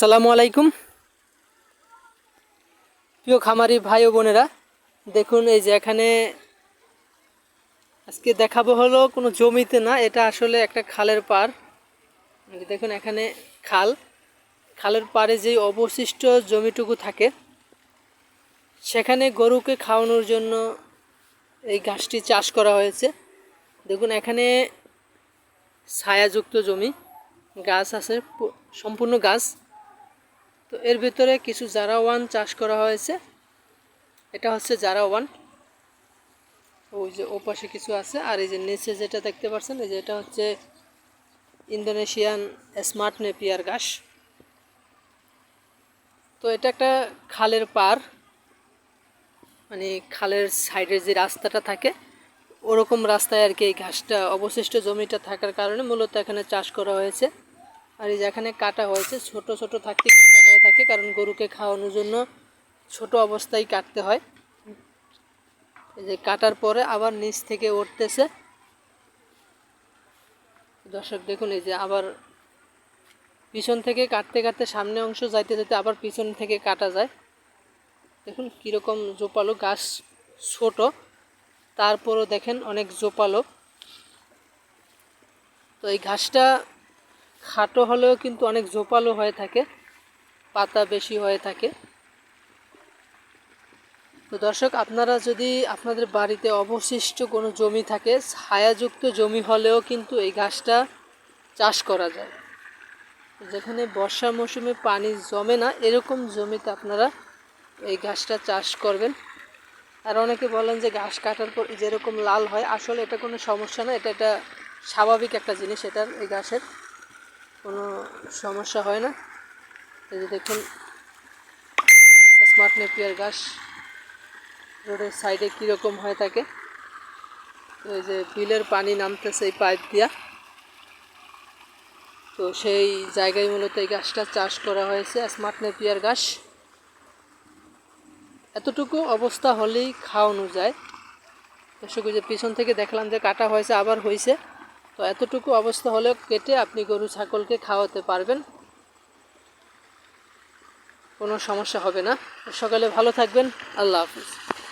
আসসালামু আলাইকুম। প্রিয় খামারি ভাই ও বোনেরা, দেখুন এই যে এখানে আজকে দেখাবো হলো কোনো জমিতে না, এটা আসলে একটা খালের পার দেখুন এখানে খাল। খালের পাড়ে যেই অবশিষ্ট জমিটুকু থাকে, সেখানে গরুকে খাওয়ানোর জন্য এই ঘাসটি চাষ করা হয়েছে। দেখুন এখানে ছায়াযুক্ত জমি, গাছ আছে সম্পূর্ণ গাছ। তো এর ভিতরে কিছু জারা ওয়ান চাষ করা হয়েছে। এটা হচ্ছে জারা ওয়ান। ওই যে ওপাশে কিছু আছে। আর এই যে নিচে যেটা দেখতে পাচ্ছেন, এই যে এটা হচ্ছে ইন্দোনেশিয়ান স্মার্ট নেপিয়ার ঘাস। তো এটা একটা খালের পার। মানে খালের সাইডের যে রাস্তাটা থাকে, ওরকম রাস্তায় আর কি এই ঘাসটা, অবশিষ্ট জমিটা থাকার কারণে মূলত এখানে চাষ করা হয়েছে। আর এই যে এখানে কাটা হয়েছে, ছোট ছোট থাকতে হয়ে থাকে, কারণ গরুকে খাওয়ানোর জন্য ছোট অবস্থায় কাটতে হয়। এই যে কাটার পরে আবার নিচ থেকে উঠতেছে। দর্শক, দেখুন এই যে আবার পিছন থেকে কাটতে কাটতে সামনে অংশ যাইতে যেতে আবার পিছন থেকে কাটা যায়। দেখুন কীরকম জোপালো গাছ ছোট। তারপরও দেখেন অনেক জোপালো। তো এই ঘাসটা খাটো হলেও কিন্তু অনেক জোপালো হয়ে থাকে। পাতা বেশি হয়ে থাকে। তো দর্শক, আপনারা যদি আপনাদের বাড়িতে অবশিষ্ট কোনো জমি থাকে, ছায়াযুক্ত জমি হলেও কিন্তু এই ঘাসটা চাষ করা যায়। যেখানে বর্ষা মৌসুমে পানি জমে না, এরকম জমিতে আপনারা এই ঘাসটা চাষ করবেন। আর অনেকে বলেন যে ঘাস কাটার পর যেরকম লাল হয়, আসলে এটা কোনো সমস্যা না, এটা একটা স্বাভাবিক একটা জিনিস, এটার এই ঘাসের কোনো সমস্যা হয় না। এই যে দেখুন স্মার্ট নেপিয়ার ঘাস রোডের সাইডে কীরকম হয়ে থাকে তো এই যে বিলের পানি নামতেছে এই পাইপ দিয়া। তো সেই জায়গায় মূলত এই গাছটা চাষ করা হয়েছে স্মার্ট নেপিয়ার গাছ। এতটুকু অবস্থা হলেই খাওয়ানো যায়। দর্শক যে পিছন থেকে দেখলাম যে কাটা হয়েছে, আবার হয়েছে। তো এতটুকু অবস্থা হলেও কেটে আপনি গরু, ছাগলকে খাওয়াতে পারবেন। কোনো সমস্যা হবে না। সকালে ভালো থাকবেন। আল্লাহ হাফিজ।